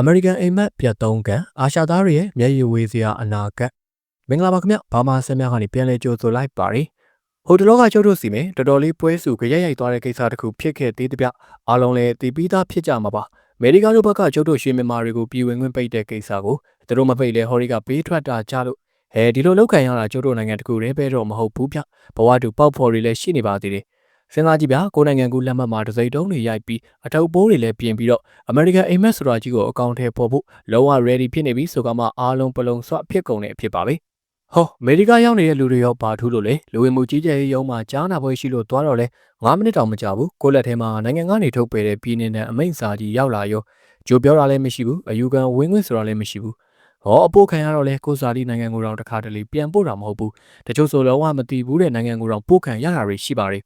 အမေရိကန်အိမ်မက်ပြတ်သုံးကန်အာရှသားတွေရဲ့မျက်ရည်ဝေးစရာအနာဂတ်မင်္ဂလာပါခင်ဗျဘာမာဆင်များကနေပြန်လဲကြိုဆိုလိုက်ပါရီဟိုတလောကကျုပ်တို့စီမယ်တော်တော်လေးပွဲစုကြရိုက်ရိုက်သွားတဲ့ကိစ္စတစ်ခုဖြစ်ခဲ့သေးတဲ့ပြအားလုံးလည်းတည်ပြီးသားဖြစ်ကြမှာပါအမေရိကန်တို့ဘက်ကကျုပ်တို့ရွှေမြန်မာတွေကိုပြည်ဝင်ခွင့်ပိတ်တဲ့ကိစ္စကိုသူတို့မပိတ်လဲဟော်ရီကပေးထွက်တာကြလို့ဟဲဒီလိုလောက်ခံရတာကျုပ်တို့နိုင်ငံတကူတည်းပဲတော့မဟုတ်ဘူးဗျဘဝတူပေါက်ဖော်တွေလည်းရှိနေပါသေးတယ် စဉ်းစားကြည့်ဗျာကိုနိုင်ငံကူလက်မှတ်မှာဒစိတုံးတွေရိုက်ပြီးအထုပ်ပိုးတွေလည်းပြင်ပြီးတော့အမေရိကန်အိမ်မက်ဆိုတာကြီးကိုအကောင့်ထဲပေါ်ဖို့လုံးဝ ready ဖြစ်နေပြီဆိုကမှအားလုံးပလုံဆွဖြစ်ကုန်တဲ့အဖြစ်ပါပဲဟောအမေရိကရောက်နေတဲ့လူတွေရောဘာထူးလို့လဲလူဝင်မှုကြီးကြပ်ရေးရုံးမှာကြားနာပွဲရှိလို့သွားတော့လဲ9မိနစ်တောင်မကြာဘူးကိုလက်ထဲမှာနိုင်ငံကနေထုတ်ပယ်တဲ့ပြည်နယ်နဲ့အမိန့်စာကြီးရောက်လာရောကြိုပြောတာလည်းမရှိဘူးအယူခံဝင်းခွင့်ဆိုတာလည်းမရှိဘူးဟောအပို့ခံရတော့လဲကိုစာလီနိုင်ငံကိုတော့တခါတလေပြန်ပို့တာမဟုတ်ဘူးတချို့ဆိုလုံးဝမတည်ဘူးတဲ့နိုင်ငံကိုတော့ပို့ခံရတာတွေရှိပါတယ်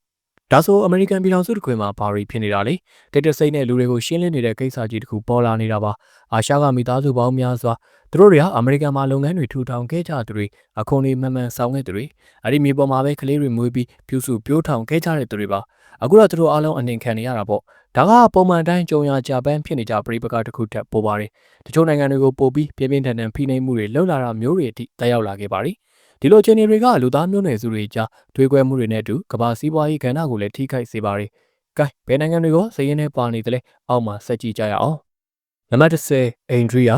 ဒါဆိုအမေရိကန်ပြည်ထောင်စုတစ်ခွင်မှာဘာတွေဖြစ်နေတာလဲတိတ်တဆိတ်နဲ့လူတွေကိုရှင်းလင်းနေတဲ့ကိစ္စကြီးတစ်ခုပေါ်လာနေတာပါအာရှကမိသားစုပေါင်းများစွာသူတို့တွေဟာအမေရိကန်မှာလုပ်ငန်းတွေထူထောင်ခဲ့ကြသူတွေအခွန်တွေမှန်မှန်ဆောင်ခဲ့သူတွေအဲ့ဒီမြေပေါ်မှာပဲကလေးတွေမွေးပြီးပြုစုပြိုးထောင်ခဲ့ကြတဲ့သူတွေပါအခုတော့သူတို့အားလုံးအနှင်ခံနေရတာပေါ့ဒါကပုံမှန်တိုင်းကြုံရကြပန်းဖြစ်နေကြပြည်ပကတစ်ခုထက်ပိုပါတယ်တချို့နိုင်ငံတွေကိုပို့ပြီးပြင်းပြင်းထန်ထန်ဖိနှိပ်မှုတွေလှုပ်လာတာမျိုးတွေအထိတက်ရောက်လာခဲ့ပါတယ် ဒီလိုအခြေအနေတွေကလူသားမျိုးနွယ်စုတွေကြားတွေးကွဲမှုတွေနဲ့အတူကမ္ဘာစီးပွားရေးကဏ္ဍကိုလည်းထိခိုက်စေပါတယ်။ကဲဘယ်နိုင်ငံတွေကိုစည်ရင်းနဲ့ပါနေတယ်လဲအောက်မှာဆက်ကြည့်ကြရအောင်။နံပါတ်10အိန္ဒြိယ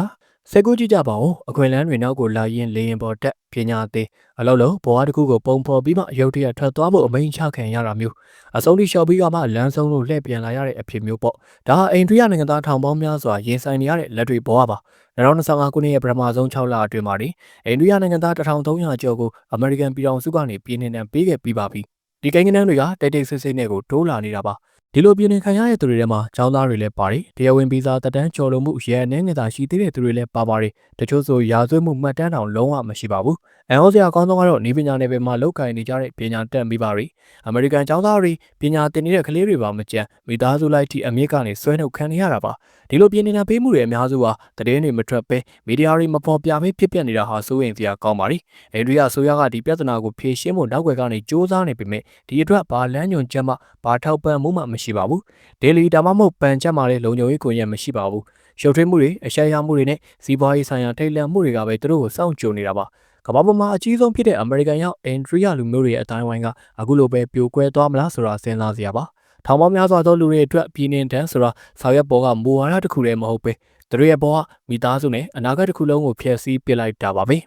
စက်ကူကြည့်ကြပါဦးအခွင့်အလန်းတွေနောက်ကိုလာရင်လေရင်ပေါ်တက်ပညာသေးအလုံးလုံးဘဝတစ်ခုကိုပုံဖော်ပြီးမှရုပ်တရက်ထွက်သွားဖို့အမိန့်ချခံရတာမျိုးအဆုံးထိလျှော်ပြီးတော့မှလမ်းဆုံးလို့လှည့်ပြန်လာရတဲ့အဖြစ်မျိုးပေါ့ဒါဟာအိန္ဒြိယနိုင်ငံသားထောင်ပေါင်းများစွာရင်ဆိုင်နေရတဲ့လက်တွေဘဝပါ2025ခုနှစ်ရဲ့ပထမဆုံး6လအတွင်းမှာနေအိန္ဒိယနိုင်ငံသား1300ကျော်ကိုအမေရိကန်ပြည်ထောင်စုကနေပြည်နှင်တန်းပေးခဲ့ပြီးပါပြီဒီကိန်းဂဏန်းတွေကတိတ်တိတ်ဆိတ်ဆိတ်နဲ့ကိုတိုးလာနေတာပါ ဒီလိုပြည်နှင်ခံရတဲ့သူတွေထဲမှာចောင်းသားတွေလည်းပါတယ်တရားဝင်ဗီဇာတက်တန်းကျော်လွန်မှုရဲအနေငယ်သာရှိသေးတဲ့သူတွေလည်းပါပါတယ်တချို့ဆိုရာဇဝတ်မှုမှတ်တမ်းတောင်လုံးဝမရှိပါဘူး အန်ဟောစရာအကောင်းဆုံးကတော့နေပညာနယ်ပယ်မှာလောက်ကိုင်နေကြတဲ့ပညာတတ်မိပါရီအမေရိကန်ចောင်းသားတွေပညာသင်နေတဲ့ကလေးတွေပါမကြမ်းမိသားစုလိုက်ထိအမြင့်ကနေဆွဲနှုတ်ခံနေရတာပါဒီလိုပြည်နေတာပေးမှုတွေအများစုဟာသတင်းတွေမထွက်ပဲမီဒီယာတွေမပေါ်ပြဘဲဖြစ်ပျက်နေတာဟာစိုးရိမ်စရာကောင်းပါရီအိန္ဒိယအစိုးရကဒီပြဿနာကိုဖြေရှင်းဖို့နောက်ွယ်ကနေစ조사နေပေမဲ့ဒီအတွက်ဘာလမ်းညွှန်ချက်မှဘာထောက်ပံ့မှုမှမရှိပါဘူးဒေလီဒါမှမဟုတ်ပန်ချက်မှလည်းလုံခြုံရေးကွန်ရက်မရှိပါဘူးရှုပ်ထွေးမှုတွေအရှက်ရမှုတွေနဲ့စီးပွားရေးဆိုင်ရာထိတ်လန့်မှုတွေကပဲသူတို့ကိုစောင့်ကြိုနေတာပါ ကမ္ဘာပေါ်မှာအကြီးဆုံးဖြစ်တဲ့အမေရိကန်ရောက်အန်ဒရီယာလူမျိုးတွေရဲ့အတိုင်းဝိုင်းကအခုလိုပဲပြိုကွဲသွားမလားဆိုတာစဉ်းစားစရာပါထောင်ပေါင်းများစွာသောလူတွေအတွက်ပြည်နှင်တန်းဆိုတာဆောက်ရွက်ပေါ်ကမူဝါဒတစ်ခုတည်းမဟုတ်ပဲသူတို့ရဲ့ဘဝမိသားစုနဲ့အနာဂတ်တစ်ခုလုံးကိုဖျက်ဆီးပစ်လိုက်တာပါပဲ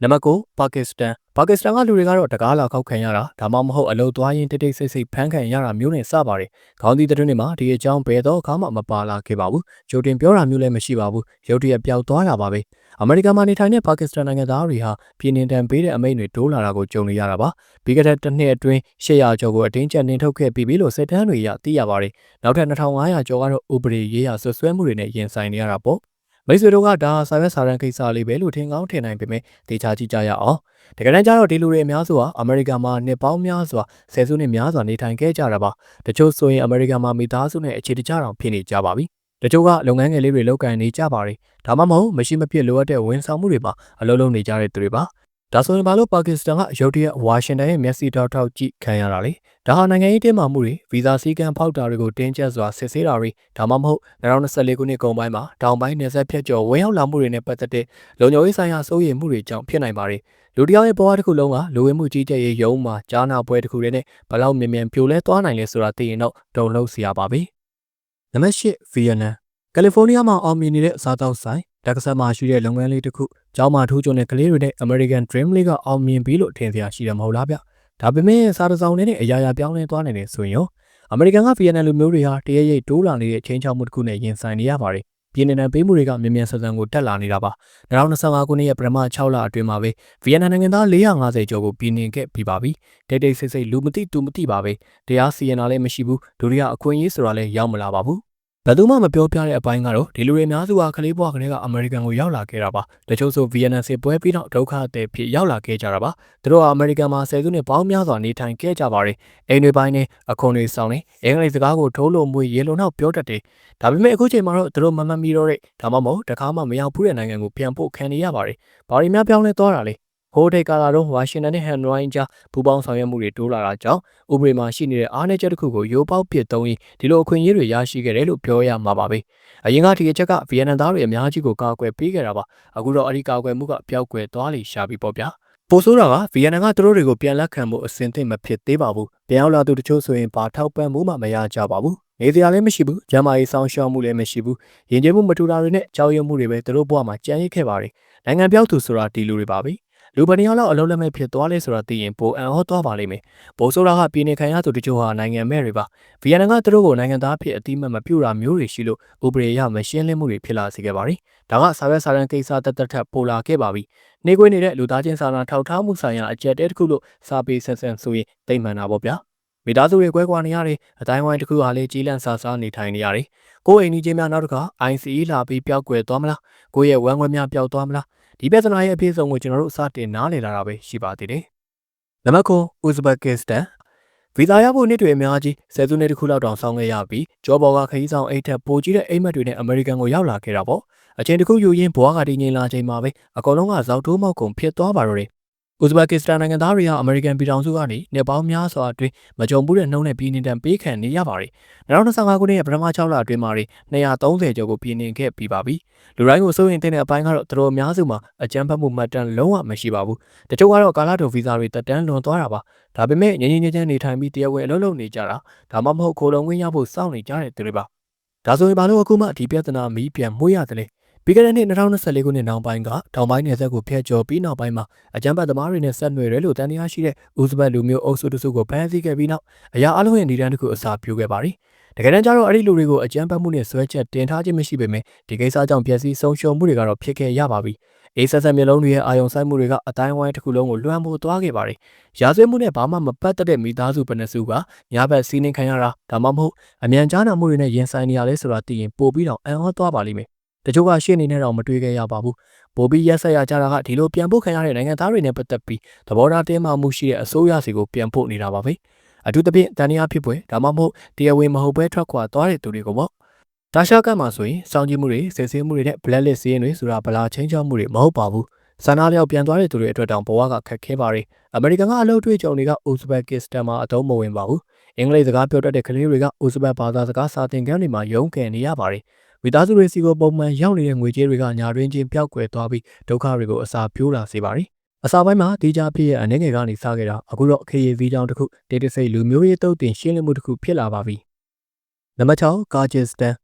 နံပါတ်9ပါကစ္စတန် ပါကစ္စတန်ကလူတွေကတော့တကားလာခောက်ခံရတာဒါမှမဟုတ်အလုတ်သွားရင်တိတ်တိတ်ဆိတ်ဆိတ်ဖမ်းခံရတာမျိုးနဲ့စပါတယ်။ခေါင်းသီးတဲ့တွင်းတွေမှာဒီအကြောင်းဘယ်တော့အခါမှမပါလာခဲ့ပါဘူး။ကြိုတင်ပြောတာမျိုးလည်းမရှိပါဘူး။ရုတ်တရက်ပျောက်သွားတာပါပဲ။အမေရိကန်မှာနေထိုင်တဲ့ပါကစ္စတန်နိုင်ငံသားတွေဟာပြည်နှင်တန်ပေးတဲ့အမိန့်တွေတိုးလာတာကိုကြုံနေရတာပါ။ပြီးခဲ့တဲ့တစ်နှစ်အတွင်း800ကျော်ကိုအတင်းကျပ်နှင်ထုတ်ခဲ့ပြီးပြီလို့စစ်တမ်းတွေရသိရပါတယ်။နောက်ထပ်2500ကျော်ကတော့ဥပဒေရေးရာဆွဆွဲမှုတွေနဲ့ရင်ဆိုင်နေရတာပေါ့။ မိတ်ဆွေတို့ကဒါစာရွက်စာတမ်းကိစ္စလေးပဲလို့ထင်ကောင်းထင်နိုင်ပေမဲ့ဒေချာကြည့်ကြရအောင်တကယ်တမ်းကျတော့ဒီလူတွေအများစုဟာအမေရိကန်မှာနှစ်ပေါင်းများစွာဆယ်စုနှစ်များစွာနေထိုင်ခဲ့ကြတာပါတချို့ဆိုရင်အမေရိကန်မှာမိသားစုနဲ့အခြေတကျတောင်ဖြစ်နေကြပါပြီတချို့ကလုပ်ငန်းငယ်လေးတွေလုပ်ကိုင်နေကြပါတယ်ဒါမှမဟုတ်မရှိမဖြစ်လိုအပ်တဲ့ဝန်ဆောင်မှုတွေမှာအလုပ်လုပ်နေကြတဲ့သူတွေပါ ဒါဆိုရင်ဘာလို့ပါကစ္စတန်ကရုတ်တရက်ဝါရှင်တန်ရဲ့မျက်စိတောက်ထောက်ကြည့်ခံရတာလဲဒါဟာနိုင်ငံရေးတင်းမာမှုတွေဗီဇာစည်းကမ်းဖောက်တာတွေကိုတင်းကျပ်စွာစစ်ဆေးတာတွေဒါမှမဟုတ်2024ခုနှစ်ကုန်ပိုင်းမှာတောင်ပိုင်းနယ်စပ်ဖြတ်ကျော်ဝင်ရောက်လာမှုတွေနဲ့ပတ်သက်တဲ့လုံခြုံရေးဆိုင်ရာစိုးရိမ်မှုတွေကြောင့်ဖြစ်နိုင်ပါတယ်လူတယောက်ရဲ့ဘဝတစ်ခုလုံးကလူဝင်မှုကြီးကြပ်ရေးရုံးမှာကြားနာပွဲတစ်ခုတည်းနဲ့ဘလောက်မြင်မြန်ပြိုလဲသွားနိုင်လဲဆိုတာသိရင်တော့ဒုံလုံးစရာပါပဲနံပါတ်၈ဗီယက်နမ် ကယ်လီဖိုးနီးယားမှာအောင်မြင်နေတဲ့အစားတောက်ဆိုင်တက္ကသိုလ်မှာရှိတဲ့လုပ်ငန်းလေးတစ်ခုကျောင်းမှာထိုးကျွန်းတဲ့ကလေးတွေနဲ့ American Dream League ကအောင်မြင်ပြီလို့ထင်စရာရှိတယ်မဟုတ်လားဗျဒါပေမဲ့စားတစောင်းနဲ့အရာရာပြောင်းလဲသွားနေတယ်ဆိုရင်ရောအမေရိကန်ကဗီယက်နမ်လူမျိုးတွေဟာတရရိပ်တိုးလာနေတဲ့ချင်းချောက်မှုတစ်ခုနဲ့ရင်ဆိုင်နေရပါတယ်ပြည်နယ်နယ်ပေးမှုတွေကမြန်မြန်ဆန်ဆန်ကိုတက်လာနေတာပါ2025ခုနှစ်ရဲ့ပထမ6လအတွင်းမှာပဲဗီယက်နမ်နိုင်ငံသား450ကျော်ကိုပြည်နှင်ခဲ့ပြီးပါပြီတိတ်တိတ်ဆိတ်ဆိတ်လူမသိသူမသိပါပဲတရားစီရင်တာလည်းမရှိဘူးဒုတိယအခွင့်အရေးဆိုတာလည်းရောက်မလာပါဘူး ဘယ်သူမှမပြောပြတဲ့အပိုင်းကတော့ဒီလူတွေအများစုဟာကလေးဘွားကလေးကအမေရိကန်ကိုရောက်လာခဲ့တာပါတချို့ဆိုဗီယက်နမ်စစ်ပွဲပြီးတော့ဒုက္ခသည်ဖြစ်ရောက်လာခဲ့ကြတာပါသူတို့ဟာအမေရိကန်မှာဆယ်စုနှစ်ပေါင်းများစွာနေထိုင်ခဲ့ကြပါတယ်အိမ်တွေပိုင်းနဲ့အခွန်တွေဆောင်နေအင်္ဂလိပ်စကားကိုထိုးလို့မွေရေလုံနောက်ပြောတတ်တယ်ဒါပေမဲ့အခုချိန်မှာတော့သူတို့မမှန်မီတော့တဲ့ဒါမှမဟုတ်တခါမှမရောက်ဘူးတဲ့နိုင်ငံကိုပြန်ပို့ခံနေရပါတယ်ဘာတွေများပြောင်းလဲသွားတာလဲ ဟိုဒေကာလာတော့ဝါရှင်တန်နဲ့ဟန်နရိုင်းကြားပူးပေါင်းဆောင်ရွက်မှုတွေတိုးလာတာကြောင့်ဥပဒေမှာရှိနေတဲ့အားနည်းချက်တစ်ခုကိုရိုးပေါက်ပစ်သုံးပြီးဒီလိုအခွင့်အရေးတွေရရှိခဲ့တယ်လို့ပြောရမှာပါပဲအရင်ကဒီအချက်ကဗီယက်နမ်သားတွေအများကြီးကိုကာကွယ်ပေးခဲ့တာပါအခုတော့အဲ့ဒီကာကွယ်မှုကပျောက်ကွယ်သွားလိရှာပြီပေါ့ဗျာပိုဆိုးတာကဗီယက်နမ်ကသူတို့တွေကိုပြန်လက်ခံဖို့အဆင်သင့်မဖြစ်သေးပါဘူးပြန်ရောက်လာသူတချို့ဆိုရင်ဘာထောက်ပံ့မှုမှမရကြပါဘူးနေစရာလည်းမရှိဘူးကျမ်းမာရေးစောင့်ရှောက်မှုလည်းမရှိဘူးယဉ်ကျေးမှုမတူတာတွေနဲ့ကြောက်ရွံ့မှုတွေပဲသူတို့ဘဝမှာကြံ့ရစ်ခဲ့ပါတယ်နိုင်ငံပြောက်သူဆိုတာဒီလူတွေပါပဲ လူပဏိယောက်လောက်အလုံးလက်မဲ့ဖြစ်သွားလဲဆိုတာသိရင်ပိုအံ့ဩသွားပါလိမ့်မယ်။ပိုဆိုးတာကပြည်နေခံရသူတချို့ဟာနိုင်ငံမဲ့တွေပါ။ဗီယက်နမ်ကသူတို့ကိုနိုင်ငံသားဖြစ်အတိမတ်မပြုတာမျိုးတွေရှိလို့ဥပဒေရမရှင်းလင်းမှုတွေဖြစ်လာစေခဲ့ပါတယ်။ဒါကစာရွက်စာတမ်းကိစ္စတက်တက်ထက်ပိုလာခဲ့ပါပြီ။နေခွေးနေတဲ့လူသားချင်းစာနာထောက်ထားမှုဆိုင်ရာအကြက်တဲတစ်ခုလို့စာပေဆက်ဆန်ဆိုရင်သိမ့်မှန်တာပေါ့ဗျာ။မိသားစုတွေကွဲကွာနေရတယ်အတိုင်းဝိုင်းတစ်ခုဟာလေကြီးလန့်ဆာဆာနေထိုင်နေရတယ်ကိုယ်အိမ်ကြီးချင်းများနောက်တစ်ခါ ICE လာပြီးပျောက်ကွယ်သွားမလားကိုယ့်ရဲ့ဝမ်းခွဲများပျောက်သွားမလား ဒီပြဿနာရဲ့အဖြစ်ဆုံးကိုကျွန်တော်တို့စတင်နားလည်လာတာပဲရှိပါသေးတယ်နံပါတ်9ဥဇဘက်ကစ္စတန်ဗီဇာရဖို့နှစ်တွေအများကြီးဆယ်စုနှစ်တစ်ခုလောက်တောင်ဆောင်ခဲ့ရပြီးဂျော်ဘော်ကခရီးဆောင်အိတ်ထက်ပိုကြီးတဲ့အိမ်မက်တွေနဲ့အမေရိကန်ကိုရောက်လာခဲ့တာပေါ့အချိန်တစ်ခုယူရင်းဘွားကတည်ငြိမ်လာချိန်မှာပဲအကောင်လုံးကဇောက်တိုးမောက်ကုန်ဖြစ်သွားပါတော့တယ် ဥဇဘက်ကစ္စတန်နိုင်ငံသားတွေဟာအမေရိကန်ပြည်ထောင်စုကနေနှစ်ပေါင်းများစွာအတွင်းမကြုံဘူးတဲ့နှုံးနဲ့ပြည်နေတံပေးခံနေရပါတယ်။2025ခုနှစ်ရဲ့ပထမ6လအတွင်းမှာ230ကျော်ကိုပြည်နေခဲ့ပြီးပါပြီ။လူတိုင်းကိုစိုးရင်တဲ့အပိုင်းကတော့သူတို့အများစုမှာအကြမ်းဖက်မှုမှတ်တမ်းလုံးဝမရှိပါဘူး။တချို့ကတော့ကာလာတိုဗီဇာတွေတက်တန်းလွန်သွားတာပါ။ဒါပေမဲ့ငြင်းငြင်းချမ်းချမ်းနေထိုင်ပြီးတရားဝင်အလုပ်လုပ်နေကြတာဒါမှမဟုတ်ခိုးလုံခွင့်ရဖို့စောင့်နေကြတဲ့သူတွေပါ။ဒါဆိုရင်ဘာလို့အခုမှဒီပြဿနာမီးပြန်မှုရတယ်လဲ။ ပြီးခဲ့တဲ့နှစ်2024ခုနှစ်နောက်ပိုင်းကတောင်ပိုင်းနယ်စပ်ကိုဖျက်ကျော်ပြီးနောက်ပိုင်းမှာအကြမ်းဖက်သမားတွေနဲ့ဆက်နွယ်တယ်လို့တန်တရားရှိတဲ့ဥဇဘတ်လူမျိုးအုပ်စုတစုကိုဖမ်းဆီးခဲ့ပြီးနောက်အရာအလုံးရဲ့နေတန်းတစ်ခုအစာပြုခဲ့ပါတယ်။တကယ်တမ်းကျတော့အဲ့ဒီလူတွေကိုအကြမ်းဖက်မှုနဲ့ဆွဲချက်တင်ထားခြင်းမရှိပေမဲ့ဒီကိစ္စကြောင့်ပျက်စီးဆုံးရှုံးမှုတွေကတော့ဖြစ်ခဲ့ရပါပြီ။အေးဆက်ဆက်မျိုးလုံးတွေရဲ့အာယုံဆိုင်မှုတွေကအတိုင်းဝိုင်းတစ်ခုလုံးကိုလွှမ်းမိုးသွားခဲ့ပါတယ်။ရာဇဝတ်မှုနဲ့ဘာမှမပတ်သက်တဲ့မိသားစုပနစုကညာဘက်စီးနှင်းခံရတာဒါမှမဟုတ်အမြန်ကြားနာမှုတွေနဲ့ရင်ဆိုင်နေရလဲဆိုတာသိရင်ပို့ပြီးတော့အံ့ဩသွားပါလိမ့်မယ် တချို့ကရှေ့နေနဲ့တော့မတွေ့ခဲ့ရပါဘူး။ပိုပြီးရက်ဆက်ရကြတာကဒီလိုပြန်ဖို့ခံရတဲ့နိုင်ငံသားတွေနဲ့ပတ်သက်ပြီးသဘောထားတင်းမာမှုရှိတဲ့အစိုးရစီကိုပြန်ဖို့နေတာပါပဲ။အထူးသဖြင့်တန်တရားဖြစ်ပွဲဒါမှမဟုတ်တရားဝင်မဟုတ်ဘဲထွက်ခွာသွားတဲ့သူတွေကိုပေါ့။တာရှာကတ်မှာဆိုရင်စောင့်ကြည့်မှုတွေစစ်ဆေးမှုတွေနဲ့ blacklist စီးရင်တွေဆိုတာဗလာချင်းချောက်မှုတွေမဟုတ်ပါဘူး။ဆန္ဒလျောက်ပြန်သွားတဲ့သူတွေအတွက်တောင်ဘဝကခက်ခဲပါတွေ။အမေရိကန်ကအလုပ်တွေ့ကြုံတွေကဥဇဘက်ကစ္စတန်မှာအတုံးမဝင်ပါဘူး။အင်္ဂလိပ်စကားပြောတတ်တဲ့ကလေးတွေကဥဇဘက်ဘာသာစကားစာသင်ခန်းတွေမှာရုန်းကန်နေရပါတယ်။ မိသားစုတွေစီကိုပုံမှန်ရောက်နေတဲ့ငွေကြေးတွေကညာတွင်းချင်းပျောက်ကွယ်သွားပြီးဒုက္ခတွေကိုအစာပြိုးလာစေပါတယ်။အစာပိုင်းမှာတီးကြဖြစ်ရဲ့အနေငယ်ကနေစခဲ့တာအခုတော့ခေရီဗီကြောင်တစ်ခုဒေတာစိတ်လူမျိုးရေးတုတ်တင်ရှင်းလင်းမှုတစ်ခုဖြစ်လာပါပြီ။နံပါတ်6ကာဂျစ်တန်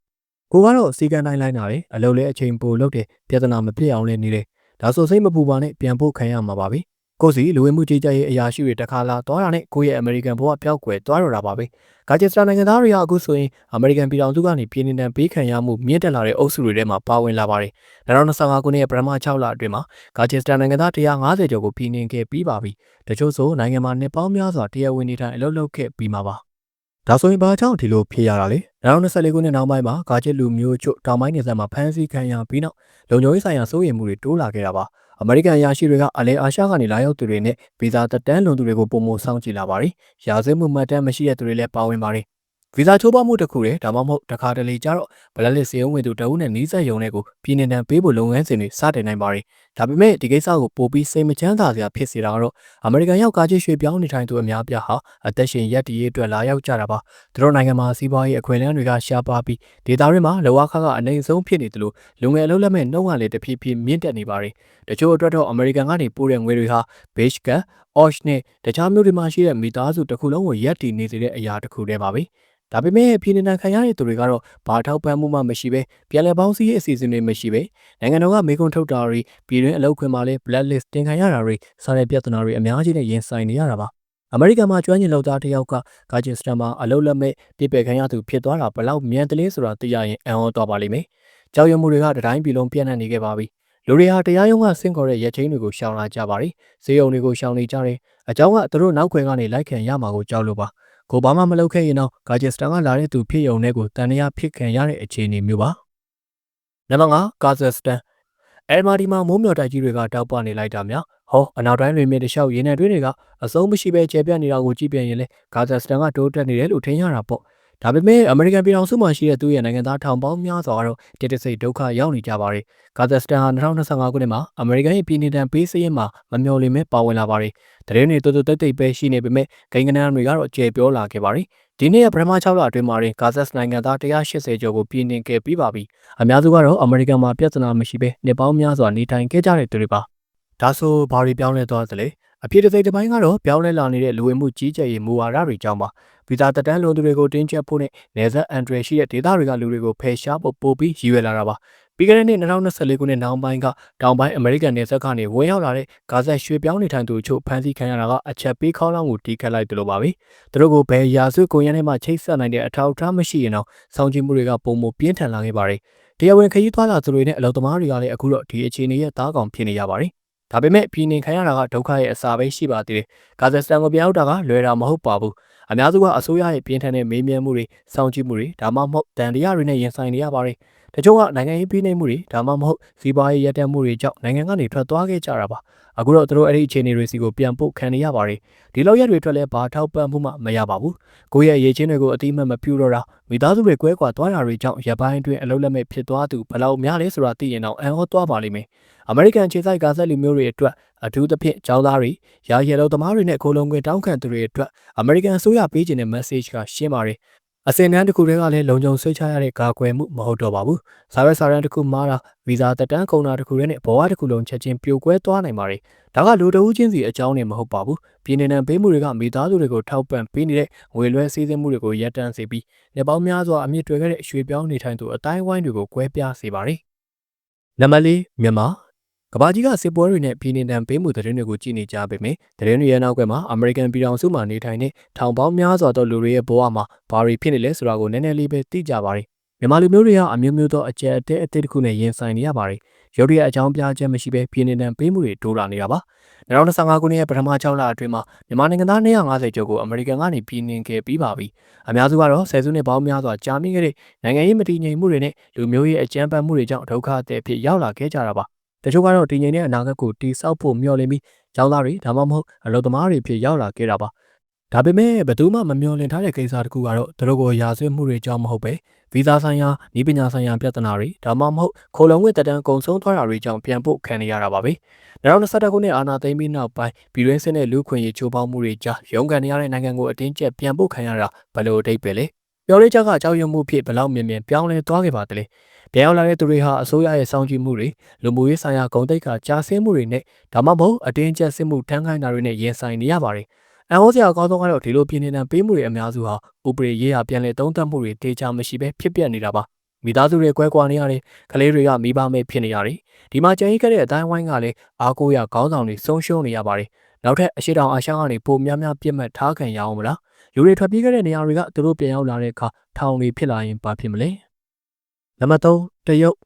ကိုကတော့စီကန်တိုင်းလိုက်နာတယ်အလုပ်လဲအချိန်ပိုလုပ်တယ်ပြဿနာမဖြစ်အောင်လဲနေတယ်ဒါဆိုစိတ်မပူပါနဲ့ပြန်ဖို့ခံရမှာပါပဲ။ကိုစီလူဝင်မှုကြီးကြပ်ရေးအရာရှိတွေတခါလာသွားတာနဲ့ကိုရဲ့အမေရိကန်ဘဝပျောက်ကွယ်သွားတော့တာပါပဲ။ ဂါဂျက်စတာနိုင်ငံသားတွေကအခုဆိုရင်အမေရိကန်ပြည်ထောင်စုကနေပြည်နေတံပေးခံရမှုမြင့်တက်လာတဲ့အုပ်စုတွေထဲမှာပါဝင်လာပါတယ်။2025ခုနှစ်ရဲ့ပထမ6လအတွင်းမှာဂါဂျက်စတာနိုင်ငံသား150ကျော်ကိုပြည်နှင်ခဲ့ပြီးပါပြီ။တချို့ဆိုနိုင်ငံမှာနှစ်ပေါင်းများစွာတရားဝင်နေထိုင်အလုပ်လုပ်ခဲ့ပြီးမှာပါ။ဒါဆိုရင်ဘာကြောင့်ဒီလိုဖြစ်ရတာလဲ2024ခုနှစ်နောက်ပိုင်းမှာဂါဂျက်လူမျိုးချို့တောင်ပိုင်းနေဆက်မှာဖမ်းဆီးခံရပြီးနောက်လုံခြုံရေးဆိုင်ရာစိုးရိမ်မှုတွေတိုးလာခဲ့တာပါ အမေရိကန်အရာရှိတွေကအလဲအာရှကနေလာရောက်သူတွေနဲ့ဗီဇာတက်တန်းလွန်သူတွေကိုပုံမဆောင်ကြည့်လာပါတယ်။ရာဇဝတ်မှုမှတ်တမ်းမရှိတဲ့သူတွေလည်းပါဝင်ပါတယ် ဗီဇာချိုးဖောက်မှုတစ်ခုတည်းဒါမှမဟုတ်တစ်ခါတလေကြတော့ဘလက်လစ်စေုံဝင်သူတအုပ်နဲ့နီးစပ်ရုံတွေကိုပြည်နေတံပေးဖို့လုပ်ငန်းစဉ်တွေစတင်နိုင်ပါတယ်။ဒါပေမဲ့ဒီကိစ္စကိုပိုပြီးစိတ်မချမ်းသာစရာဖြစ်စေတာကတော့အမေရိကန်ရောက်ကားချရွှေပြောင်းနေထိုင်သူအများပြားဟာအသက်ရှင်ရက်တည်ရေးအတွက်လာရောက်ကြတာပါ။သူတို့နိုင်ငံမှာစီးပွားရေးအခွင့်အလမ်းတွေကရှားပါပြီးဒေတာတွေမှာလောအားခကအနိုင်ဆုံးဖြစ်နေတယ်လို့လူငယ်အလုပ်လက်မဲ့နှုတ်ကလည်းတဖြည်းဖြည်းမြင့်တက်နေပါတယ်။တချို့အတွက်တော့အမေရိကန်ကနေပို့တဲ့ငွေတွေဟာ beige cat, osh နဲ့တခြားမျိုးတွေမှာရှိတဲ့မိသားစုတစ်ခုလုံးကိုရက်တည်နေစေတဲ့အရာတစ်ခုတည်းပါပဲ။ဒါပေမဲ့ပြည်내ခံရတဲ့သူတွေကတော့ဘာထောက်ပံ့မှုမှမရှိဘဲပြန်လည်ပေါင်းစည်းရေးအစီအစဉ်တွေမရှိဘဲနိုင်ငံတော်ကမေကွန်ထုတ်တာတွေပြည်တွင်းအလုပ်ခွင်မှာလည်း blacklist တင်ခံရတာတွေစတဲ့ပြဿနာတွေအများကြီးနဲ့ရင်ဆိုင်နေရတာပါအမေရိကန်မှာကျွမ်းကျင်လောက်သားတစ်ယောက်ကဂါဂျင်စတန်မှာအလုပ်လက်မဲ့ပြစ်ပယ်ခံရသူဖြစ်သွားတာဘလောက်မြန်တလေးဆိုတာသိရရင်အံ့ဩသွားပါလိမ့်မယ်။ကြောက်ရွံ့မှုတွေကတတိုင်းပြည်လုံးပြန့်နှံ့နေခဲ့ပါပြီ။ လူတွေဟာတရားရုံးကဆင့်ခေါ်တဲ့ရက်ချင်းတွေကိုရှောင်လာကြပါပြီ။ဈေးရုံတွေကိုရှောင်နေကြတယ်။အကြောင်းကသူတို့နောက်ခွင်ကနေလိုက်ခံရမှာကိုကြောက်လို့ပါ။ကိုဘာမှမလုပ်ခဲ့ရင်တော့ဂါဂျက်စတန်ကလာတဲ့သူဖြစ်ုံနဲ့ကိုတန်ရဖြစ်ခံရတဲ့အခြေအနေမျိုးပါနံပါတ်5ကာဇက်စတန်အဲမာဒီမှာမိုးမျောတိုက်ကြီးတွေကတောက်ပနေလိုက်တာများဟောအနောက်တိုင်းတွေမြေတလျှောက်ရေနံတွင်းတွေကအစုံမရှိပဲကျဲပြတ်နေတာကိုကြည့်ပြန်ရင်လေဂါဇက်စတန်ကတိုးတက်နေတယ်လို့ထင်ရတာပေါ့ ဒါပေမဲ့အမေရိကန်ပြည်ထောင်စုမှာရှိတဲ့သူရဲ့နိုင်ငံသားထောင်ပေါင်းများစွာကတော့တိတိစိတ်ဒုက္ခရောက်နေကြပါတယ်။ကာဇက်စတန်ဟာ2025ခုနှစ်မှာအမေရိကန်ရဲ့ပြည်내တန်ပေးစည်းရင်မှာမမျှော်လင့်မဲ့ပါဝင်လာပါတယ်။တရင်တွေတူတူတိတ်တိတ်ပဲရှိနေပေမဲ့ဂိမ်းကနန်းတွေကတော့ကျေပြောလာခဲ့ပါတယ်။ဒီနေ့ရဲ့ပထမ6လအတွင်းမှာတင်ကာဇက်နိုင်ငံသား180ကျော်ကိုပြည်နှင်ခဲ့ပြီးပါပြီ။အများစုကတော့အမေရိကန်မှာပြဿနာမရှိဘဲနေပေါင်းများစွာနေထိုင်ခဲ့ကြတဲ့သူတွေပါ။ဒါဆိုဘာတွေပြောင်းလဲသွားသလဲ။အဖြစ်တစ်စိတ်တစ်ပိုင်းကတော့ပြောင်းလဲလာနေတဲ့လူဝင်မှုကြီးကြပ်ရေးမူဝါဒတွေကြောင့်ပါ ဗီဇာတက်တန်းလွန်သူတွေကိုတင်းကျပ်ဖို့နဲ့နေဆက်အန်ဒရယ်ရှိတဲ့ဒေသတွေကလူတွေကိုဖယ်ရှားဖို့ပို့ပြီးရည်ရွယ်လာတာပါပြီးခဲ့တဲ့နှစ်2024ခုနှစ်နောက်ပိုင်းကတောင်ပိုင်းအမေရိကန်နယ်စပ်ကနေဝင်ရောက်လာတဲ့ဂါဇက်ရွှေပြောင်းနေထိုင်သူတို့ဖမ်းဆီးခံရတာကအချက်ပေးခေါင်းလောင်းကိုတီးခတ်လိုက်တယ်လို့ပါပဲသူတို့ကိုဘယ်ရာစုကိုရန်ထဲမှာချိတ်ဆက်နိုင်တဲ့အထောက်အထားမရှိရင်တော့စောင့်ကြည့်မှုတွေကပုံမပြင်းထန်လာခဲ့ပါတယ်တရားဝင်ခရီးသွားလာသူတွေနဲ့အလုပ်သမားတွေကလည်းအခုတော့ဒီအခြေအနေရဲ့သားကောင်ဖြစ်နေရပါတယ်ဒါပေမဲ့ပြည်နေခံရတာကဒုက္ခရဲ့အစာပဲရှိပါသေးတယ်။ကာဇက်စတန်ကိုပြောင်းတာကလွယ်တာမဟုတ်ပါဘူး။ အများစုကအစိုးရရဲ့ပြင်းထန်တဲ့မေးမြန်းမှုတွေစောင့်ကြည့်မှုတွေဒါမှမဟုတ်တန်တရားတွေနဲ့ရင်ဆိုင်နေရပါတယ်။ တချို့ကနိုင်ငံရေးပြည်နေမှုတွေဒါမှမဟုတ်စီးပွားရေးရပ်တန့်မှုတွေကြောင့်နိုင်ငံကနေထွက်သွားခဲ့ကြတာပါ။အခုတော့သူတို့အဲ့ဒီအခြေအနေတွေစီကိုပြန်ပို့ခံနေရပါတယ်။ဒီလောက်ရက်တွေထွက်လဲဘာထောက်ပံ့မှုမှမရပါဘူး။ကိုယ့်ရဲ့ရေးချင်းတွေကိုအတိမတ်မပြုတော့တာမိသားစုတွေကွဲကွာသွားတာတွေကြောင့်ရပိုင်းအတွင်းအလုံးလက်မဲ့ဖြစ်သွားသူဘယ်လောက်များလဲဆိုတာသိရင်တော့အံ့ဩသွားပါလိမ့်မယ်။အမေရိကန်ခြေစိုက်ကာဆက်လူမျိုးတွေအတွက်အထူးသဖြင့်ကျောင်းသားတွေရာရဲလုံသမားတွေနဲ့ကိုလုံးခွင်တောင်းခံသူတွေအတွက်အမေရိကန်အစိုးရပေးခြင်းတဲ့ message ကရှင်းပါတယ် အစင်တန်းတစ်ခုတည်းကလည်းလုံခြုံဆွေးချရတဲ့ကာကွယ်မှုမဟုတ်တော့ပါဘူး။စာရွက်စာတမ်းတစ်ခုမှားတာဗီဇာတက်တန်းကုန်တာတစ်ခုတည်းနဲ့ဘဝတစ်ခုလုံးချက်ချင်းပြိုကွဲသွားနိုင်ပါတယ်။ဒါကလူတဦးချင်းစီအကြောင်းနဲ့မဟုတ်ပါဘူး။ပြည်내နံပေးမှုတွေကမိသားစုတွေကိုထောက်ပံ့ပေးနေတဲ့ငွေလွှဲစည်းစိမ်မှုတွေကိုရပ်တန့်စေပြီးနေပေါင်းများစွာအမြင့်တွယ်ခဲ့တဲ့ရွှေပြောင်းနေထိုင်သူအတိုင်းဝိုင်းတွေကိုကွဲပြားစေပါတယ်။နံပါတ်၄မြန်မာ ကဘာကြီးကစစ်ပွဲတွေနဲ့ပြည်내တံပေးမှုသတင်းတွေကိုကြည့်နေကြပေမယ့်သတင်းတွေရဲ့နောက်ကွယ်မှာအမေရိကန်ပြည်ထောင်စုမှာနေထိုင်တဲ့ထောင်ပေါင်းများစွာသောလူတွေရဲ့ဘဝမှာဘာတွေဖြစ်နေလဲဆိုတာကိုနည်းနည်းလေးပဲသိကြပါတယ်မြန်မာလူမျိုးတွေကအမျိုးမျိုးသောအကျက်အတဲအသေးတစ်ခုနဲ့ရင်ဆိုင်နေရပါတယ်ရုပ်ရည်အကြောင်းပြချက်မရှိဘဲပြည်내တံပေးမှုတွေတိုးလာနေတာပါ2025ခုနှစ်ရဲ့ပထမ6လအတွင်းမှာမြန်မာနိုင်ငံသား250ကျော်ကိုအမေရိကန်ကနေပြည်နှင်ခဲ့ပြီးပါပြီ။အများစုကတော့ဆယ်စုနှစ်ပေါင်းများစွာကြာမြင့်ခဲ့တဲ့နိုင်ငံရေးမတည်ငြိမ်မှုတွေနဲ့လူမျိုးရေးအကြမ်းဖက်မှုတွေကြောင့်ဒုက္ခအသည့်ဖြစ်ရောက်လာခဲ့ကြတာပါ တချို့ကတော့တည်ငြိမ်တဲ့အနာဂတ်ကိုတည်ဆောက်ဖို့မျှော်လင့်ပြီးကျောင်းသားတွေဒါမှမဟုတ်အလုပ်သမားတွေဖြစ်ရောက်လာခဲ့တာပါဒါပေမဲ့ဘယ်သူမှမမျှော်လင့်ထားတဲ့ကိစ္စတခုကတော့သူတို့ကိုရာဇဝတ်မှုတွေကြောင့်မဟုတ်ပဲဗီဇာဆိုင်ရာဤပညာဆိုင်ရာပြဿနာတွေဒါမှမဟုတ်ခိုလုံဝတ်တံကုံဆုံးသွားတာတွေကြောင့်ပြန်ဖို့ခံနေရတာပါပဲ2021ခုနှစ်အာဏာသိမ်းပြီးနောက်ပိုင်းပြည်တွင်းစစ်နဲ့လူခွင့်ရေးချိုးဖောက်မှုတွေကြားရုန်းကန်နေရတဲ့နိုင်ငံကိုအတင်းကျပ်ပြန်ဖို့ခံရတာဘယ်လိုအတိတ်ပဲလဲ ပြောလေးချက်ကကြောက်ရွံ့မှုဖြစ်ဘလောက်မြင်မြင်ပြောင်းလဲသွားခဲ့ပါသလဲပြန်ရောက်လာတဲ့သူတွေဟာအစိုးရရဲ့စောင့်ကြည့်မှုတွေလူမှုရေးဆိုင်ရာဂုဏ်သိက္ခာကြာဆင်းမှုတွေနဲ့ဒါမှမဟုတ်အတင်းကျပ်စစ်မှုထမ်းခိုင်းတာတွေနဲ့ရင်ဆိုင်နေရပါတယ်။အန်ဟောစရာအကောင်းဆုံးကတော့ဒီလိုပြည်နေတာပေးမှုတွေအများစုဟာဥပဒေရေးရာပြန်လည်သုံးသပ်မှုတွေတေချာမရှိဘဲဖြစ်ပျက်နေတာပါ။မိသားစုတွေကွဲကွာနေရတယ်။ကလေးတွေကမိဘမဲ့ဖြစ်နေရတယ်။ဒီမှာကြံရိတ်ခဲ့တဲ့အတိုင်းဝိုင်းကလည်းအားကိုးရခေါင်းဆောင်တွေဆုံးရှုံးနေရပါတယ်။နောက်ထပ်အရှိတောင်အာရှကနေပုံများများပြစ်မှတ်ထားခံရအောင်မလား။ လူတွေထွက်ပြေးခဲ့တဲ့နေရာတွေကသူတို့ပြန်ရောက်လာတဲ့အခါထောင်တွေဖြစ်လာရင်ဘာဖြစ်မလဲ။နံပါတ်3တရုတ်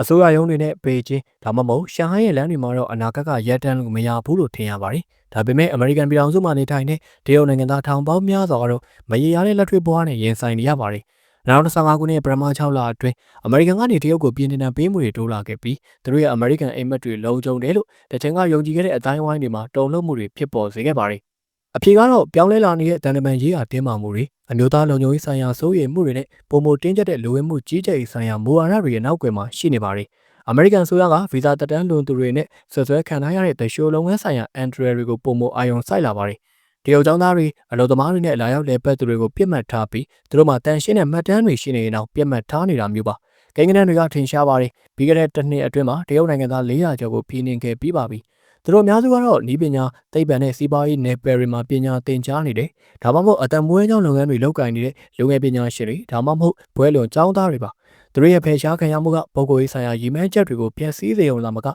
အစိုးရရုံးတွေနဲ့ပေကျင်းဒါမှမဟုတ်ရှန်ဟိုင်းရဲ့လမ်းတွေမှာတော့အနာဂတ်ကရက်တန်းလို့မရဘူးလို့ထင်ရပါတယ်။ဒါပေမဲ့အမေရိကန်ပြည်ထောင်စုမှာနေထိုင်တဲ့တရုတ်နိုင်ငံသားထောင်ပေါင်းများစွာကတော့မရေရာတဲ့လက်ထွေးဘွားနဲ့ရင်ဆိုင်နေရပါတယ်။2015ခုနှစ်ပထမ6လအတွင်းအမေရိကန်ကနေတရုတ်ကိုပြည်နှင်ပေးမှုတွေတိုးလာခဲ့ပြီးသူတို့ရဲ့အမေရိကန်အိမ်မက်တွေလုံခြုံတယ်လို့တချင်ကယုံကြည်ခဲ့တဲ့အတိုင်းဝိုင်းတွေမှာတုံ့လုံမှုတွေဖြစ်ပေါ်စေခဲ့ပါတယ်။ အဖြေကတော့ပြောင်းလဲလာနေတဲ့တန်တမန်ရေးရာတင်းမာမှုတွေအမျိုးသားလုံခြုံရေးဆိုင်ရာစိုးရိမ်မှုတွေနဲ့ပုံမတင်းကျပ်တဲ့လူဝင်မှုကြီးကြပ်ရေးဆိုင်ရာမူဝါဒတွေရဲ့နောက်ကွယ်မှာရှိနေပါတယ်။အမေရိကန်ဆိုရကဗီဇာတက်တန်းလွန်သူတွေနဲ့ဆွဆွဲခံထားရတဲ့တရှိုးလုပ်ငန်းဆိုင်ရာအန်ဒရယ်တွေကိုပုံမအာရုံစိုက်လာပါတယ်။တရုတ်ကျောင်းသားတွေအလုပ်သမားတွေနဲ့လာရောက်လည်ပတ်သူတွေကိုပြစ်မှတ်ထားပြီးသူတို့မှာတန်ရှင်းတဲ့မှတ်တမ်းတွေရှိနေရင်တော့ပြစ်မှတ်ထားနေတာမျိုးပါ။ကိန်းဂဏန်းတွေကထင်ရှားပါတယ်။ပြီးခဲ့တဲ့တစ်နှစ်အတွင်းမှာတရုတ်နိုင်ငံသား400ကျော်ကိုပြည်နှင်ခဲ့ပြီးပါပြီ။ သူတို့အများစုကတော့ဤပညာသိပ္ပံနဲ့စီးပွားရေးနယ်ပယ်တွေမှာပညာသင်ကြားနေတယ်။ဒါမှမဟုတ်အတံမွေးကျောင်းလုပ်ငန်းတွေလုပ်ကိုင်နေတဲ့လူငယ်ပညာရှင်တွေဒါမှမဟုတ်ဘွဲလွန်ကျောင်းသားတွေပါ။သူတို့ရဲ့ဖယ်ရှားခံရမှုကပုဂ္ဂိုလ်ရေးဆိုင်ရာရည်မှန်းချက်တွေကိုဖျက်ဆီးစေုံလာမက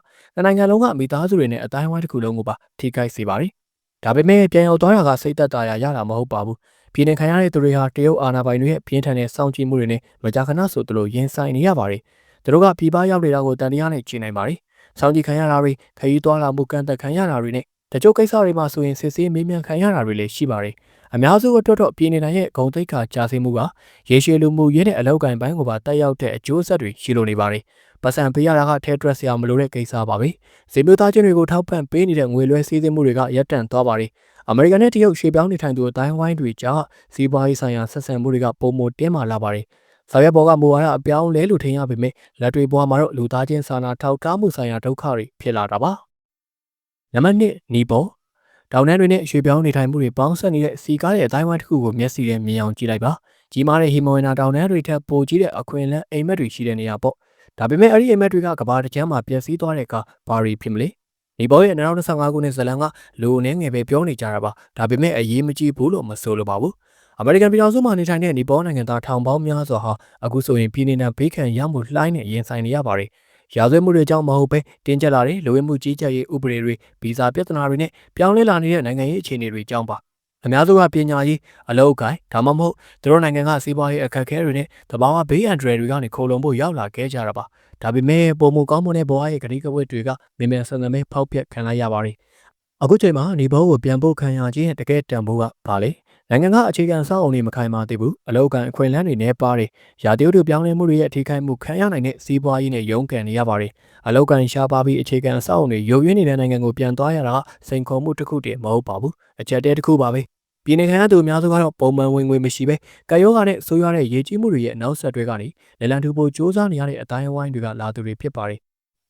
နိုင်ငံလုံးကမိသားစုတွေနဲ့အတိုင်းဝိုင်းတစ်ခုလုံးကိုပါထိခိုက်စေပါတယ်။ဒါပေမဲ့ပြန်ရောက်သွားတာကစိတ်သက်သာရာရတာမဟုတ်ပါဘူး။ပြည်내ခံရတဲ့သူတွေဟာတရုတ်အာဏာပိုင်တွေရဲ့ပြင်းထန်တဲ့စောင့်ကြည့်မှုတွေနဲ့မကြာခဏဆိုသူတို့ရင်ဆိုင်နေရပါတယ်။သူတို့ကပြည်ပရောက်နေတာကိုတန်တရားနဲ့ကြည်နိုင်ပါတယ် စောင့်ကြည့်ခံရတာတွေခရီးသွားလာမှုကန့်သက်ခံရတာတွေနဲ့တချို့ကိစ္စတွေမှာဆိုရင်စစ်ဆေးမေးမြန်းခံရတာတွေလည်းရှိပါတယ်။အများစုအတွက်တော့ပြည်နေတာရဲ့ဂုံတိတ်ခါကြာဆင်းမှုကရေရှည်လူမှုရေးတဲ့အလောက်ကိုင်းပိုင်းကိုပါတက်ရောက်တဲ့အကျိုးဆက်တွေရှိလိုနေပါတယ်။ပတ်စံပေးရတာကထဲဒရက်စရာမလိုတဲ့ကိစ္စပါပဲ။ဇေမျိုးသားချင်းတွေကိုထောက်ပံ့ပေးနေတဲ့ငွေလွှဲစည်းစိမ်မှုတွေကရပ်တန့်သွားပါတယ်။အမေရိကန်နဲ့တရုတ်ရွှေ့ပြောင်းနေထိုင်သူအတိုင်းဝိုင်းတွေကြားစီးပွားရေးဆိုင်ရာဆက်ဆံမှုတွေကပုံမတင်းမာလာပါတယ်။ စာရွက်ပေါ်ကမူဝါဒအပြောင်းလဲလို့ထင်ရပေမဲ့လက်တွေပေါ်မှာတော့လူသားချင်းစာနာထောက်ထားမှုဆိုင်ရာဒုက္ခတွေဖြစ်လာတာပါ။နံပါတ်1နီပေါ်တောင်တန်းတွေနဲ့ရွှေ့ပြောင်းနေထိုင်မှုတွေပေါင်းဆက်နေတဲ့စီကားရဲ့အတိုင်းဝိုင်းတစ်ခုကိုမျက်စိနဲ့မြင်အောင်ကြည့်လိုက်ပါ။ကြီးမားတဲ့ဟီမိုဝင်နာတောင်တန်းတွေထက်ပိုကြီးတဲ့အခွင့်အလမ်းအိမ်မက်တွေရှိတဲ့နေရာပေါ့။ဒါပေမဲ့အဲ့ဒီအိမ်မက်တွေကကဘာတကြမ်းမှာပျက်စီးသွားတဲ့အခါဘာတွေဖြစ်မလဲ။ဒီဘောရဲ့2025ခုနှစ်ဇလန်ကလူအနေငယ်ပဲပြောနေကြတာပါဒါပေမဲ့အရေးမကြီးဘူးလို့မဆိုလိုပါဘူး အမေရိကန်ပြည်ထောင်စုမှာနေထိုင်တဲ့နီပေါနိုင်ငံသားထောင်ပေါင်းများစွာဟာအခုဆိုရင်ပြည်내နဲ့ဘေးခံရမှုလှိုင်းနဲ့ရင်ဆိုင်နေရပါတယ်ရာဇဝတ်မှုတွေကြောင့်မဟုတ်ဘဲတင်းကျပ်လာတဲ့လူဝင်မှုကြီးကြပ်ရေးဥပဒေတွေဗီဇာပြဿနာတွေနဲ့ပြောင်းလဲလာနေတဲ့နိုင်ငံရေးအခြေအနေတွေကြောင့်ပါအများစုကပညာရေးအလုပ်အကိုင်ဒါမှမဟုတ်သူတို့နိုင်ငံကစီးပွားရေးအခက်အခဲတွေနဲ့တဘာဝဘေးအန္တရာယ်တွေကနေခိုးလုံဖို့ရောက်လာခဲ့ကြတာပါဒါပေမဲ့ပုံမှုကောင်းမွန်တဲ့ဘဝရဲ့ဂတိကဝတ်တွေကမြင်မြန်ဆန်ဆန်ပဲဖောက်ပြက်ခံလိုက်ရပါတယ်အခုချိန်မှာနေဘောကိုပြန်ဖို့ခံရခြင်းရဲ့တကယ်တန်ဖိုးကဘာလဲ နိုင်ငံကအခြေခံစောက်အုံတွေမခိုင်မာသေးဘူးအလောက်ကန်အခွင့်အလမ်းတွေနဲ့ပါတယ်ရာသီဥတုပြောင်းလဲမှုတွေရဲ့အထိခိုက်မှုခံရနိုင်တဲ့စီးပွားရေးနဲ့ရုန်းကန်နေရပါတယ်အလောက်ကန်ရှားပါပြီးအခြေခံစောက်အုံတွေယိုယွင်းနေတဲ့နိုင်ငံကိုပြန်သွားရတာကစိန်ခေါ်မှုတစ်ခုတည်းမဟုတ်ပါဘူးအချက်တည်းတစ်ခုပါပဲပြည်내ခံရသူအများစုကတော့ပုံမှန်ဝင်ငွေမရှိဘဲကာယောဂါနဲ့ဆိုးရွားတဲ့ရေကြီးမှုတွေရဲ့နောက်ဆက်တွဲကနေလလန်ထူဖို့စ조사နေရတဲ့အတိုင်းအဝိုင်းတွေကလာသူတွေဖြစ်ပါတယ်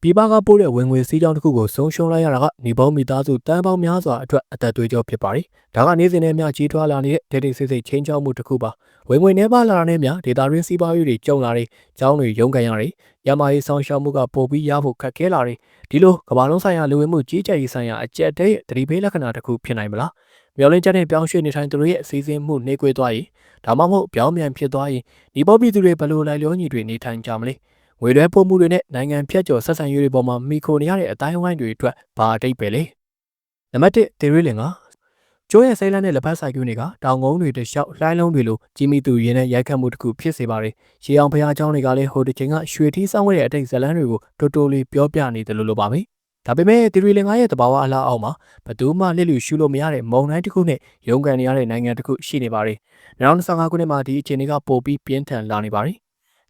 ပြည်ပကပို့တဲ့ဝင်ငွေစည်းကြောင်းတစ်ခုကိုဆုံးရှုံးလိုက်ရတာကနေပေါင်းမိသားစုတန်းပေါင်းများစွာအတွက်အသက်သွေးကြောဖြစ်ပါတယ်။ဒါကနေစဉ်နဲ့မျှကြီးထွားလာနေတဲ့ဒေတိစိစိတ်ချင်းချောင်းမှုတစ်ခုပါ။ဝင်ငွေနှဲပါလာတာနဲ့မျှဒေတာရင်းစီးပွားရေးတွေကျုံလာတဲ့ကျောင်းတွေရုန်းကန်ရတယ်။ရမရေးဆောင်ရှောက်မှုကပိုပြီးရဖို့ခက်ခဲလာတယ်။ဒီလိုကမ္ဘာလုံးဆိုင်ရာလူဝင်မှုကြီးကြပ်ရေးဆိုင်ရာအကြက်တဲရဲ့တတိပေးလက္ခဏာတစ်ခုဖြစ်နိုင်မလား။မျောလင်းချက်နဲ့ပြောင်းရွှေ့နေထိုင်သူတွေရဲ့အစည်းအဝေးမှုနှေးကွေးသွားရင်ဒါမှမဟုတ်ပြောင်းပြန်ဖြစ်သွားရင်ဒီပေါ်ပြည်သူတွေဘယ်လိုလိုက်လျောညီတွေနေထိုင်ကြမလဲ။ ငွေလွှဲပို့မှုတွေနဲ့နိုင်ငံဖြတ်ကျော်ဆက်ဆံရေးတွေပေါ်မှာမိခိုနေရတဲ့အတိုင်းအဝိုင်းတွေအတွက်ဘာအတိတ်ပဲလဲနံပါတ်1ဒေရီလင်ကကျိုးရဲ့စိတ်လန်းတဲ့လက်ဖက်ဆိုင်ကူးတွေကတောင်ကုန်းတွေတလျှောက်လှိုင်းလုံးတွေလိုကြီးမိသူရင်းနဲ့ရိုက်ခတ်မှုတစ်ခုဖြစ်စေပါတယ်။ရှေးအောင်ဖျားเจ้าတွေကလည်းဟိုတစ်ချိန်ကရွှေထီးဆောင်ခဲ့တဲ့အတိတ်ဇလန်းတွေကိုတိုးတိုးလေးပြောပြနေတယ်လို့လိုပါပဲ။ဒါပေမဲ့ဒီရီလင်ကရဲ့တဘာဝအလားအောက်မှာဘသူမှလစ်လူရှုလို့မရတဲ့မုံတိုင်းတစ်ခုနဲ့ရုန်းကန်နေရတဲ့နိုင်ငံတစ်ခုရှိနေပါတယ်။2025ခုနှစ်မှာဒီအခြေအနေကပိုပြီးပြင်းထန်လာနေပါတယ်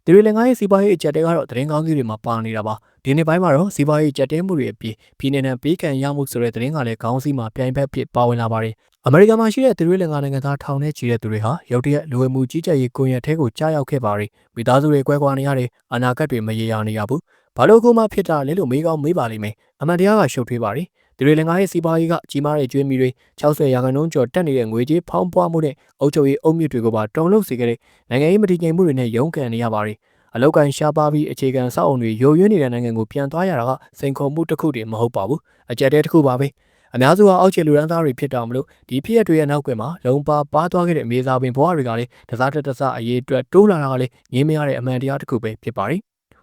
ဒီရီလင်္ကာရဲ့စီးပွားရေးအကြက်တဲကတော့သတင်းကောင်းကြီးတွေမှာပါနေတာပါဒီနေ့ပိုင်းမှာတော့စီးပွားရေးကြက်တဲမှုတွေအပြင်ပြည်내နဲ့ပေးကံရမှုဆိုတဲ့သတင်းကလည်းခေါင်းစည်းမှာပြိုင်ဘက်ဖြစ်ပါဝင်လာပါတယ်အမေရိကန်မှာရှိတဲ့ဒီရီလင်္ကာနိုင်ငံသားထောင်နဲ့ချီတဲ့သူတွေဟာရုတ်တရက်လူဝင်မှုကြီးကြပ်ရေးကွန်ရက်ထဲကိုကြားရောက်ခဲ့ပါတယ်မိသားစုတွေကွဲကွာနေရတယ်အနာဂတ်တွေမရေရာနေရဘူးဘာလို့အခုမှဖြစ်တာလဲလို့မေးကောင်းမေးပါလိမ့်မယ်အမှန်တရားကရှုပ်ထွေးပါတယ် ဒီရီလင်္ကာရဲ့စီးပွားရေးကကြီးမားတဲ့ကျွေးမီတွေ60ရာခိုင်နှုန်းကျော်တက်နေတဲ့ငွေကြေးဖောင်းပွားမှုနဲ့အုပ်ချုပ်ရေးအုပ်မြစ်တွေကိုပါတုံ့လုပ်စေခဲ့တဲ့နိုင်ငံရေးမတည်ငြိမ်မှုတွေနဲ့ရုန်းကန်နေရပါတယ်အလောက်ကန်ရှားပါပြီးအခြေခံစောက်အုံတွေယိုယွင်းနေတဲ့နိုင်ငံကိုပြန်သွားရတာကစိန်ခေါ်မှုတစ်ခုတည်းမဟုတ်ပါဘူးအကြက်တဲတစ်ခုပါပဲအများစုကအောက်ခြေလူရန်သားတွေဖြစ်တောင်မလို့ဒီဖြစ်ရတွေရဲ့နောက်ကွယ်မှာလုံပါပါသွားခဲ့တဲ့မေဇာပင်ဘဝတွေကလည်းတစားတက်တစားအရေးအတွက်တိုးလာတာကလည်းငင်းမရတဲ့အမှန်တရားတစ်ခုပဲဖြစ်ပါတယ်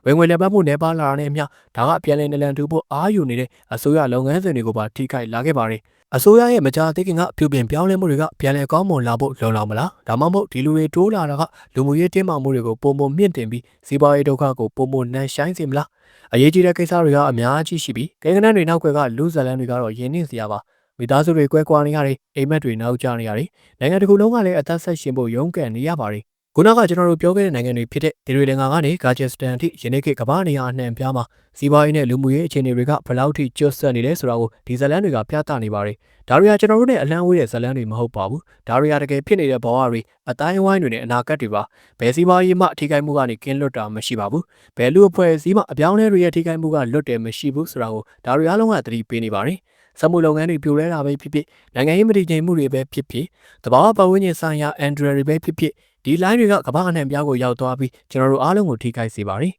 ဝင်ငွေလက်ပတ်မှုနယ်ပါလာတာနဲ့အမျှဒါကပြန်လည်နလန်ထူဖို့အားယူနေတဲ့အစိုးရလုပ်ငန်းစဉ်တွေကိုပါထိခိုက်လာခဲ့ပါတယ်။အစိုးရရဲ့မကြာသေးခင်ကပြုပြင်ပြောင်းလဲမှုတွေကပြန်လည်ကောင်းမွန်လာဖို့လုံလောက်မလားဒါမှမဟုတ်ဒီလူတွေတိုးလာတာကလူမှုရေးတင်းမာမှုတွေကိုပုံပုံမြင့်တင်ပြီးစီးပွားရေးဒုက္ခကိုပုံပုံနှံဆိုင်စေမလားအရေးကြီးတဲ့ကိစ္စတွေကအများကြီးရှိပြီးကိန်းဂဏန်းတွေနောက်ွယ်ကလူဇလန်တွေကတော့ယဉ်နှင်းစရာပါမိသားစုတွေကွဲကွာနေရတယ်အိမ်မက်တွေနောက်ကျနေရတယ်နိုင်ငံတစ်ခုလုံးကလည်းအသက်ဆက်ရှင်ဖို့ရုန်းကန်နေရပါတယ် ခုနကကျွန်တော်တို့ပြောခဲ့တဲ့နိုင်ငံတွေဖြစ်တဲ့ဒေရီလင်္ကာကနေဂါဂျစ်စတန်အထိယနေ့ခေတ်ကမ္ဘာနေရာအနှံ့ပြားမှာစီးပွားရေးနဲ့လူမှုရေးအခြေအနေတွေကဘယ်လောက်ထိကျွတ်ဆက်နေလဲဆိုတာကိုဒီဇလန်တွေကပြသနေပါတယ်။ဒါတွေကကျွန်တော်တို့နဲ့အလံဝေးတဲ့ဇလန်တွေမဟုတ်ပါဘူး။ဒါတွေကတကယ်ဖြစ်နေတဲ့ဘဝတွေအတိုင်းအဝိုင်းတွေနဲ့အနာဂတ်တွေပါ။ဘယ်စီးပွားရေးမှအထိကိမှုကနေကင်းလွတ်တာမရှိပါဘူး။ဘယ်လူအဖွဲ့အစည်းမှအပြောင်းလဲတွေရဲ့ထိကိမှုကလွတ်တယ်မရှိဘူးဆိုတာကိုဒါတွေအားလုံးကသတိပေးနေပါတယ်။စက်မှုလုပ်ငန်းတွေပြိုလဲတာပဲဖြစ်ဖြစ်နိုင်ငံရေးမတည်ငြိမ်မှုတွေပဲဖြစ်ဖြစ်တဘာဝပတ်ဝန်းကျင်ဆိုင်ရာအန်ဒရယ်တွေပဲဖြစ်ဖြစ် ဒီ line တွေကကမ္ဘာအနှံ့ပြားကိုရောက်သွားပြီးကျွန်တော်တို့အားလုံးကိုထိခိုက်စေပါတယ်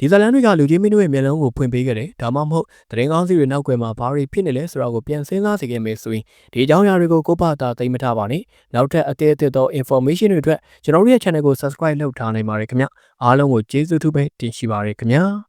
ဒီဇလန်တွေကလူကြီးမင်းတို့ရဲ့မျက်လုံးကိုဖွင့်ပေးခဲ့တယ်ဒါမှမဟုတ်သတင်းကောင်းစီတွေနောက်ွယ်မှာဘာတွေဖြစ်နေလဲဆိုတာကိုပြန်စဉ်းစားစေခဲ့မယ်ဆိုရင်ဒီအကြောင်းအရာတွေကိုကိုယ့်ဘာသာသိမထားပါနဲ့နောက်ထပ်အသေးအသေးသော information တွေအတွက်ကျွန်တော်တို့ရဲ့ channel ကို subscribe လုပ်ထားနိုင်ပါတယ်ခင်ဗျအားလုံးကိုကျေးဇူးထူးပဲတင်ရှိပါရခင်ဗျာ